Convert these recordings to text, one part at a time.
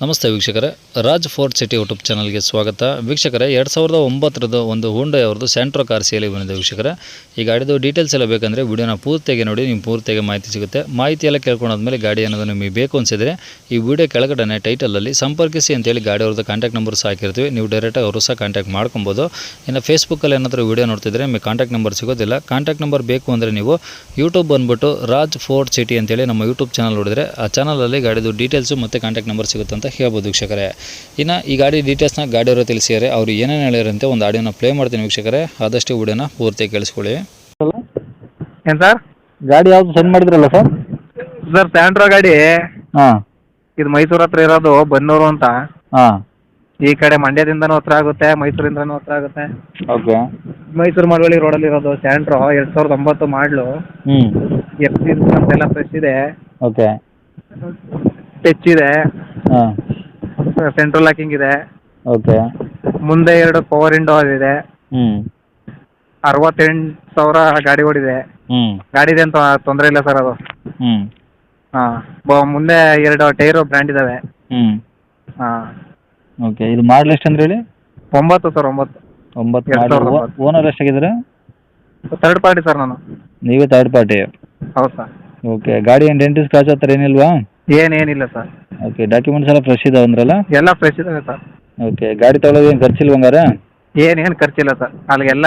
ನಮಸ್ತೆ ವೀಕ್ಷಕರೇ. Raj fort city YouTube ಚಾನಲ್ಗೆ ಸ್ವಾಗತ. ವೀಕ್ಷಕರೇ, ಎರಡು ಸಾವಿರದ ಒಂಬತ್ತರದ್ದು ಒಂದು ಹುಂಡೈ ಅವ್ರದ್ದು ಸ್ಯಾಂಟ್ರೋ ಕಾರ್ ಸೇಲಿಗೆ ಬಂದಿದೆ ವೀಕ್ಷಕರೇ. ಈ ಗಾಡಿದು ಡೀಟೇಲ್ಸ್ ಎಲ್ಲ ಬೇಕಂದರೆ ವಿಡಿಯೋನ ಪೂರ್ತಿಯಾಗಿ ನೋಡಿ ನಿಮ್ಮ ಪೂರ್ತಿಯಾಗಿ ಮಾಹಿತಿ ಸಿಗುತ್ತೆ. ಮಾಹಿತಿ ಎಲ್ಲ ಕೇಳ್ಕೊಂಡಾದ್ಮೇಲೆ ಗಾಡಿ ಅನ್ನೋದು ನಿಮಗೆ ಬೇಕು ಅನಿಸಿದರೆ ಈ ವಿಡಿಯೋ ಕೆಳಗಡೆ ಟೈಟಲಲ್ಲಿ ಸಂಪರ್ಕಿಸಿ ಅಂತೇಳಿ ಗಾಡಿ ಅವ್ರದ್ದು ಕಾಂಟ್ಯಾಕ್ಟ್ ನಂಬರ್ ಸಹ ಹಾಕಿರ್ತೀವಿ. ನೀವು ಡೈರೆಕ್ಟಾಗಿ ಅವರು ಸಹ ಕಾಂಟ್ಯಾಕ್ಟ್ ಮಾಡ್ಕೊಬೋದು. ಇನ್ನು ಫೇಸ್ಬುಕ್ಕಲ್ಲಿ ಏನಾದರೂ ವಿಡಿಯೋ ನೋಡ್ತಿದ್ರೆ ನಿಮಗೆ ಕಾಂಟ್ಯಾಕ್ಟ್ ನಂಬರ್ ಸಿಗೋದಿಲ್ಲ. ಕಾಂಟ್ಯಾಕ್ಟ್ ನಂಬರ್ ಬೇಕು ಅಂದರೆ ನೀವು ಯೂಟ್ಯೂಬ್ ಬಂದುಬಿಟ್ಟು ರಾಜ್ ಫೋರ್ಟ್ ಸಿಟಿ ಅಂತೇಳಿ ನಮ್ಮ ಯೂಟ್ಯೂಬ್ ಚಾನಲ್ ನೋಡಿದ್ರೆ ಆ ಚಾನಲಲ್ಲಿ ಗಾಡಿದು ಡೀಟೇಲ್ಸು ಮತ್ತು ಕಾಂಟ್ಯಾಕ್ಟ್ ನಂಬರ್ ಸಿಗುತ್ತೆ ಅಂತ ಹೇಳ್ಬೋದು ವೀಕ್ಷಕರೇ. ಇನ್ನು ಈ ಗಾಡಿ ಡೀಟೇಲ್ಸ್ನ ಗಾಡಿಯವರು ತಿಳಿಸಿದರೆ ಅವರು ಏನೇನು ಹೇಳಿರಂತೆ ಒಂದು ಆಡಿಯೋನ ಪ್ಲೇ ಮಾಡ್ತೀನಿ ವೀಕ್ಷಕರೇ. ಆದಷ್ಟು ವಿಡಿಯೋನ ಪೂರ್ತಿ ಕೇಳಿಸ್ಕೊಳ್ಳಿ. ಏನು ಸರ್ ಗಾಡಿ ಯಾವುದು ಸೆಂಡ್ ಮಾಡಿದ್ರಲ್ಲ ಸರ್ ಸರ್ ಸ್ಯಾಂಟ್ರೋ ಗಾಡಿ. ಹಾಂ. ಇದು ಮೈಸೂರು ಹತ್ರ ಇರೋದು ಬನ್ನೂರು ಅಂತ. ಹಾಂ. ಈ ಕಡೆ ಮಂಡ್ಯದಿಂದನೂ ಹತ್ರ ಆಗುತ್ತೆ ಮೈಸೂರಿಂದನೂ ಹತ್ರ ಆಗುತ್ತೆ. ಓಕೆ. ಮೈಸೂರು ಮಳವಳ್ಳಿ ರೋಡಲ್ಲಿ ಇರೋದು ಸ್ಯಾಂಡ್ರೋ ಎರಡ್ ಸಾವಿರದ ಒಂಬತ್ತು ಮಾಡಲು. ಹ್ಞೂ ಎಫ್ ಸಿ ಅಂತೆಲ್ಲ ಫ್ರೆಶ್ ಇದೆ. ಓಕೆ. ಟಚ್ ಇದೆ ಹಾಂ. ಸೆಂಟ್ರಲ್ ಲಾಕಿಂಗ್ ಇದೆ. ಓಕೆ. ಮುಂದೆ ಎರಡು ಪವರ್ ವಿಂಡೋ ಇದೆ. ಹ್ಞೂ ಅರವತ್ತೆಂಟು ಸಾವಿರ ಗಾಡಿ ಓಡಿದೆ. ಹ್ಞೂ ಗಾಡಿದೆ ಅಂತ ತೊಂದರೆ ಇಲ್ಲ ಸರ್ ಅದು. ಹ್ಞೂ ಹಾಂ. ಮುಂದೆ ಎರಡು ಟೈರ್ ಬ್ರ್ಯಾಂಡ್ ಇದ್ದಾವೆ ಹ್ಞೂ ಹಾಂ. ಓಕೆ ಇದು ಮಾಡಲ್ ಎಷ್ಟು ಅಂದ್ರೆ ಹೇಳಿ? ಒಂಬತ್ತು ಸರ್ ಒಂಬತ್ತು. ಒಂಬತ್ತು ಎರಡ್ ಸಾವಿರದ ಮಾಡಲ್ ಒಂಬತ್ತು. ಓನರ್ ಎಷ್ಟಾಗಿದ್ದಾರೆ ಥರ್ಡ್ ಪಾರ್ಟಿ ಸರ್ ನಾನು. ನೀವೇ ಥರ್ಡ್ ಪಾರ್ಟಿ ಹೌದು ಸರ್. ಓಕೆ ಗಾಡಿ ಏನು ಡೆಂಟಿಸ್ ಸ್ಕ್ರಾಚ್ ಹತ್ರ ಏನಿಲ್ವಾ? ಏನೇನಿಲ್ಲ ಸರ್. ಓಕೆ ಡಾಕ್ಯುಮೆಂಟ್ಸ್ ಎಲ್ಲ ಫ್ರೆಶ್ ಇದಾವೆ ಅಂದ್ರಲ್ಲ? ಎಲ್ಲ ಫ್ರೆಶ್ ಇದಾವೆ ಸರ್. ಓಕೆ ಗಾಡಿ ತೊಗೊಳೋದು ಏನು ಖರ್ಚಿಲ್ಲ ಹಂಗಾರೆ? ಏನೇನು ಖರ್ಚಿಲ್ಲ ಸರ್. ಅಲ್ಲಿಗೆಲ್ಲ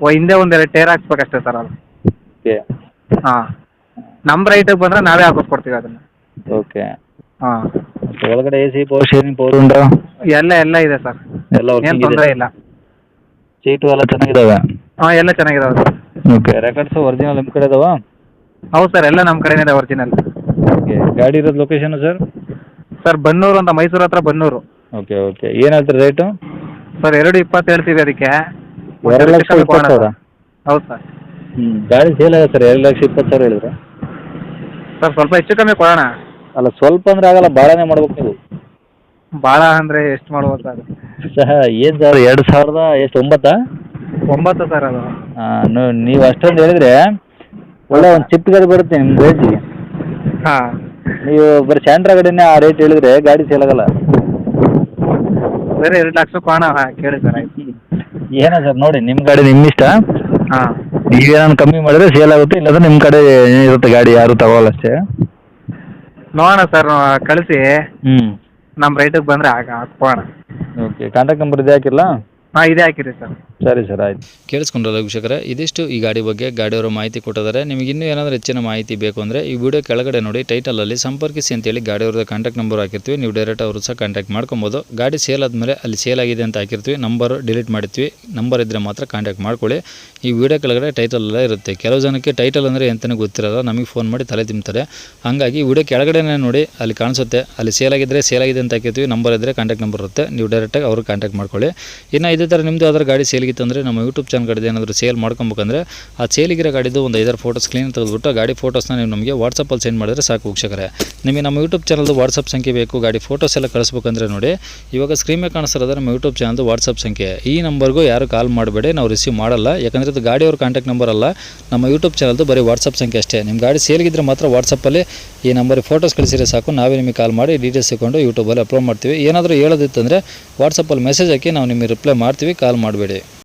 ಹಿಂದೆ ಒಂದೆರಡು ಟೇರ್ ಹಾಕ್ಸ್ಬೇಕಷ್ಟೇ ಸರ್ ಅದು ಓಕೆ ಹಾಂ. ನಮ್ಮ ರೈಟಿಗೆ ಬಂದರೆ ನಾವೇ ಹಾಕಿಸ್ಕೊಡ್ತೀವಿ ಅದನ್ನು. ಓಕೆ ಹಾಂ. ಒಳಗಡೆ A C power sharing power ಎಲ್ಲ ಎಲ್ಲ ಇದೆ ಸರ್. ಎಲ್ಲ ಏನು ತೊಂದರೆ ಇದೆ? ಇಲ್ಲ. ಸೀಟು ಎಲ್ಲ ಚೆನ್ನಾಗಿದಾವೆ? ಹಾಂ ಎಲ್ಲ ಚೆನ್ನಾಗಿದಾವೆ ಸರ್. ಓಕೆ ರೆಕಾರ್ಡ್ಸು ಒರಿಜಿನಲ್ ನಿಮ್ಮ ಕಡೆ ಇದಾವಾ ಹೌದು ಸರ್ ಎಲ್ಲ ನಮ್ಮ ಕಡೆನೇ ಇದೆ ಒರಿಜಿನಲ್ ಓಕೆ ಗಾಡಿ ಇರೋದು ಲೊಕೇಶನ್ ಸರ್? ಸರ್ ಬನ್ನೂರು ಅಂತ ಮೈಸೂರು ಹತ್ರ ಬನ್ನೂರು. Okay okay. ಏನು ಹೇಳ್ತಾರೆ ರೇಟು ಸರ್ ಎರಡು ಇಪ್ಪತ್ತು ಹೇಳ್ತೀವಿ ಅದಕ್ಕೆ. ಎರಡು ಲಕ್ಷ ಇಪ್ಪತ್ತು ಸಾವಿರ? ಸರ್. ಹೌದು ಸರ್. ಹ್ಞೂ ಗಾಡಿ ಸೇಲ್ ಆಗುತ್ತೆ ಸರ್ ಎರಡು ಲಕ್ಷ ಇಪ್ಪತ್ತು ಸಾವಿರ ಹೇಳಿದ್ರೆ. ಸರ್ ಸ್ವಲ್ಪ ಹೆಚ್ಚು ಕಮ್ಮಿ ಕೊಡೋಣ. ಅಲ್ಲ ಸ್ವಲ್ಪ ಅಂದ್ರೆ ಆಗಲ್ಲ ಭಾಳನೇ ಮಾಡ್ಬೇಕು ನೀವು. ಭಾಳ ಅಂದರೆ ಎಷ್ಟು ಮಾಡ್ಬೋದು ಸರ್? ಸಹ ಏನು ಸರ್ ಎರಡು ಸಾವಿರದ ಎಷ್ಟು ಒಂಬತ್ತಾ ಒಂಬತ್ತು ಸರ್ ಅದು. ಹಾಂ ನೀವು ಅಷ್ಟೊಂದು ಹೇಳಿದ್ರೆ ಒಳ್ಳೆ ಒಂದು ಚಿಪ್ ಗಾಡಿ ಬರುತ್ತೆ ನಿಮ್ಮ ರೇಟಿಗೆ ಹಾಂ. ನೀವು ಬರೀ ಸ್ಯಾಂಡ್ರ ಗಾಡಿನೇ ಆ ರೇಟ್ ಹೇಳಿದ್ರೆ ಗಾಡಿ ಸೇಲ್ ಆಗಲ್ಲ. ಬೇರೆ ಎರಡು ಲಕ್ಷ ಕೊಡೋಣ ಹಾಂ ಕೇಳಿ ಸರ್ ಆಯ್ತು. ಏನೋ ಸರ್ ನೋಡಿ ನಿಮ್ಮ ಗಾಡಿ ನಿಮ್ಮ ಇಷ್ಟ? ಹಾಂ. ನೀವೇನಾದ್ರು ಕಮ್ಮಿ ಮಾಡಿದ್ರೆ ಸೇಲ್ ಆಗುತ್ತೆ ಇಲ್ಲಾಂದ್ರೆ ನಿಮ್ಮ ಕಡೆ ಇರುತ್ತೆ ಗಾಡಿ ಯಾರು ತಗೋಲ್ಲ ಅಷ್ಟೇ? ನೋಡೋಣ ಸರ್ ಕಳಿಸಿ. ಹ್ಞೂ ನಮ್ಮ ರೈಟಿಗೆ ಬಂದರೆ ಆಗ ಹಾಕೋಣ ಓಕೆ ಕಾಂಟ್ಯಾಕ್ಟ್ ನಂಬರ್ ಇದೆ ಹಾಕಿರಲಾ? ಹಾಂ ಇದೇ ಹಾಕಿರಿ ಸರ್. ಸರಿ ಸರ್, ಆಯ್ತು. ಕೇಳಿಸ್ಕೊಂಡ್ರಲ್ಲ ವೀಕ್ಷಕರೇ ಇದಿಷ್ಟು ಈ ಗಾಡಿ ಬಗ್ಗೆ ಗಾಡಿಯವರು ಮಾಹಿತಿ ಕೊಟ್ಟಿದ್ದಾರೆ. ನಿಮಗೆ ಇನ್ನೂ ಏನಾದರೂ ಹೆಚ್ಚಿನ ಮಾಹಿತಿ ಬೇಕು ಅಂದರೆ ಈ ವಿಡಿಯೋ ಕೆಳಗಡೆ ನೋಡಿ ಟೈಟಲಲ್ಲಿ ಸಂಪರ್ಕಿಸಿ ಅಂತೇಳಿ ಗಾಡಿಯವ್ರದ್ದು ಕಾಂಟ್ಯಾಕ್ಟ್ ನಂಬರ್ ಹಾಕಿರ್ತೀವಿ. ನೀವು ಡೈರೆಕ್ಟ್ ಅವರು ಸಹ ಕಾಂಟ್ಯಾಕ್ಟ್ ಮಾಡ್ಕೊಬೋದು. ಗಾಡಿ ಸೇಲ್ ಆದಮೇಲೆ ಅಲ್ಲಿ ಸೇಲ್ ಆಗಿದೆ ಅಂತ ಹಾಕಿರ್ತೀವಿ. ನಂಬರ್ ಡಿಲೀಟ್ ಮಾಡ್ತೀವಿ ನಂಬರ್ ಇದ್ದರೆ ಮಾತ್ರ ಕಾಂಟ್ಯಾಕ್ಟ್ ಮಾಡ್ಕೊಳ್ಳಿ. ಈ ವಿಡಿಯೋ ಕೆಳಗಡೆ ಟೈಟಲ್ ಎಲ್ಲ ಇರುತ್ತೆ. ಕೆಲವು ಜನಕ್ಕೆ ಟೈಟಲ್ ಅಂದರೆ ಎಂತನೇ ಗೊತ್ತಿರಲ್ಲ. ನಮಗೆ ಫೋನ್ ಮಾಡಿ ತಲೆ ತಿಂತಾರೆ. ಹಾಗಾಗಿ ವಿಡಿಯೋ ಕೆಳಗಡೆನೇ ನೋಡಿ ಅಲ್ಲಿ ಕಾಣಿಸುತ್ತೆ. ಅಲ್ಲಿ ಸೇಲ್ ಆಗಿದ್ದರೆ ಸೇಲ್ ಆಗಿದೆ ಅಂತ ಹಾಕಿರ್ತೀವಿ. ನಂಬರ್ ಇದ್ದರೆ ಕಾಂಟ್ಯಾಕ್ಟ್ ನಂಬರ್ ಇರುತ್ತೆ. ನೀವು ಡೈರೆಕ್ಟಾಗಿ ಅವ್ರಿಗೆ ಕಾಂಟ್ಯಾಕ್ಟ್ ಮಾಡ್ಕೊಳ್ಳಿ. ಇನ್ನು ಇದೇ ಥರ ನಿಮ್ಮದು ಯಾವ್ದಾದ್ರು ಗಾಡಿ ಸೇಲ್ಗಿತ್ತು ಅಂದರೆ ನಮ್ಮ ಯೂಟ್ಯೂಬ್ ಚಾನಲ್ ಕಡೆ ಏನಾದರೂ ಸೇಲ್ ಮಾಡ್ಕೊಬೇಕಂದ್ರೆ ಆ ಸೇಲಿಗಿರೋ ಗಾಡಿದು ಒಂದು ಐದಾರು ಫೋಟೋಸ್ ಕ್ಲೀನ್ ತೆಗೆದುಬಿಟ್ಟು ಗಾಡಿ ಫೋಟೋಸ್ನ ನೀವು ನಮಗೆ ವಾಟ್ಸಪ್ಪಲ್ಲಿ ಸೆಂಡ್ ಮಾಡಿದ್ರೆ ಸಾಕು ವೀಕ್ಷಕರೇ. ನಿಮಗೆ ನಮ್ಮ ಯೂಟ್ಯೂಬ್ ಚಾನಲ್ದು ವಾಟ್ಸಪ್ ಸಂಖ್ಯೆ ಬೇಕು, ಗಾಡಿ ಫೋಟೋಸ್ ಎಲ್ಲ ಕಳಿಸ್ಬೇಕಂದ್ರೆ ನೋಡಿ. ಇವಾಗ ಸ್ಕ್ರೀನ್ ಮೇಲೆ ಕಾಣಿಸ್ತಾರೆ ನಮ್ಮ ಯೂಟ್ಯೂಬ್ ಚಾನಲ್ದು ವಾಟ್ಸಪ್ ಸಂಖ್ಯೆ. ಈ ನಂಬರ್ಗೂ ಯಾರು ಕಾಲ್ ಮಾಡಬೇಡಿ, ನಾವು ರಿಸೀವ್ ಮಾಡಲ್ಲ. ಯಾಕಂದರೆ ಇದು ಗಾಡಿಯವ್ರ ಕಾಂಟ್ಯಾಕ್ಟ್ ನಂಬರ್ ಅಲ್ಲ, ನಮ್ಮ ಯೂಟ್ಯೂಬ್ ಚಾನಲ್ದು ಬರೀ ವಾಟ್ಸಪ್ ಸಂಖ್ಯೆ ಅಷ್ಟೇ. ನಿಮ್ಮ ಗಾಡಿ ಸೇಲ್ಗಿದ್ರೆ ಮಾತ್ರ ವಾಟ್ಸಪ್ಪಲ್ಲಿ ಈ ನಂಬರಿಗೆ ಫೋಟೋಸ್ ಕಳಿಸಿದ್ರೆ ಸಾಕು. ನಾವೇ ನಿಮಗೆ ಕಾಲ್ ಮಾಡಿ ಡೀಟೇಲ್ಸ್ ತಗೊಂಡು ಯೂಟ್ಯೂಬಲ್ಲಿ ಅಪ್ಲೋಡ್ ಮಾಡ್ತೀವಿ. ಏನಾದರೂ ಹೇಳೋದಿತ್ತಂದರೆ ವಾಟ್ಸಪ್ಪಲ್ಲಿ ಮೆಸೇಜ್ ಹಾಕಿ ನಾವು ನಿಮಗೆ ರಿಪ್ಲೈ ಮಾಡ್ತೀವಿ ಕಾಲ್ ಮಾಡಬೇಡಿ.